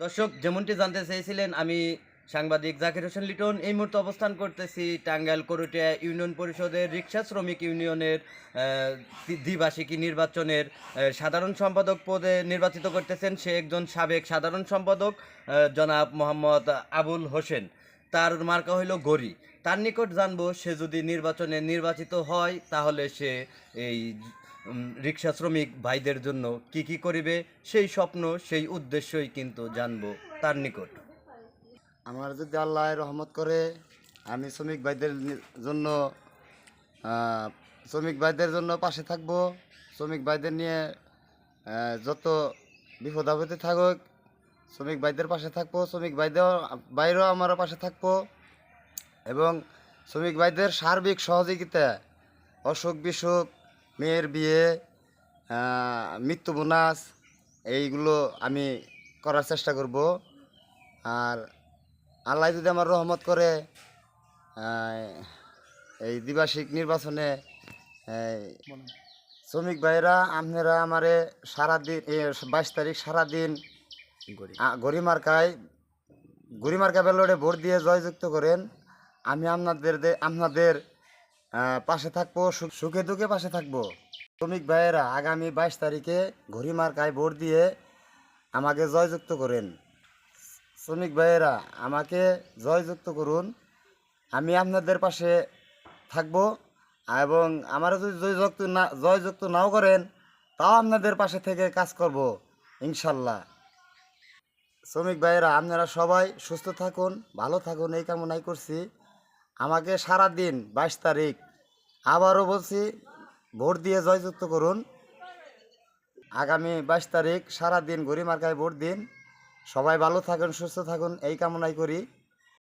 দর্শক, যেমনটি জানতে চেয়েছিলেন, আমি সাংবাদিক জাকির হোসেন লিটন এই মুহূর্তে অবস্থান করতেছি টাঙ্গাইল করুটিয়া ইউনিয়ন পরিষদের রিক্সা শ্রমিক ইউনিয়নের দ্বিবার্ষিকী নির্বাচনের সাধারণ সম্পাদক পদে নির্বাচিত করতেছেন সে একজন সাবেক সাধারণ সম্পাদক জনাব মোহাম্মদ আবুল হোসেন। তার মার্কা হইল গড়ি। তার নিকট জানব, সে যদি নির্বাচনে নির্বাচিত হয়, তাহলে সে এই রিক্সা শ্রমিক ভাইদের জন্য কি কি করিবে, সেই স্বপ্ন, সেই উদ্দেশ্যই কিন্তু জানব তার নিকট। আমার যদি আল্লাহ রহমত করে, আমি শ্রমিক ভাইদের জন্য শ্রমিক ভাইদের জন্য পাশে থাকব। শ্রমিক ভাইদের নিয়ে যত বিপদ আপদে থাকুক, শ্রমিক ভাইদের পাশে থাকব। শ্রমিক ভাইদের বাইরেও আমার পাশে থাকব। এবং শ্রমিক ভাইদের সার্বিক সহযোগিতা অসুখ বিসুখ মেয়ের বিয়ে মৃত্যু বোনাস এইগুলো আমি করার চেষ্টা করব। আর আল্লাহ যদি আমার রহমত করে এই দ্বিবার্ষিক নির্বাচনে শ্রমিক ভাইরা আপনারা আমারে সারাদিন বাইশ তারিখ সারাদিন গরিমার্কায় গরিমার্কা ব্যালটে ভোট দিয়ে জয়যুক্ত করেন। আমি আপনাদের আপনাদের পাশে থাকব, সুখে দুঃখে পাশে থাকব। শ্রমিক ভাইয়েরা, আগামী বাইশ তারিখে ঘড়িমার্কায় ভোট দিয়ে আমাকে জয়যুক্ত করেন। শ্রমিক ভাইয়েরা, আমাকে জয়যুক্ত করুন। আমি আপনাদের পাশে থাকব এবং আমার যদি জয়যুক্ত না জয়যুক্ত নাও করেন, তাও আপনাদের পাশে থেকে কাজ করব, ইনশাল্লাহ। শ্রমিক ভাইয়েরা, আপনারা সবাই সুস্থ থাকুন, ভালো থাকুন, এই কামনাই করছি। আমাকে সারা দিন বাইশ তারিখ আবারও বলছি, ভোট দিয়ে জয়যুক্ত করুন। আগামী বাইশ তারিখ সারাদিন গরিমার্কায় ভোট দিন। সবাই ভালো থাকুন, সুস্থ থাকুন, এই কামনাই করি।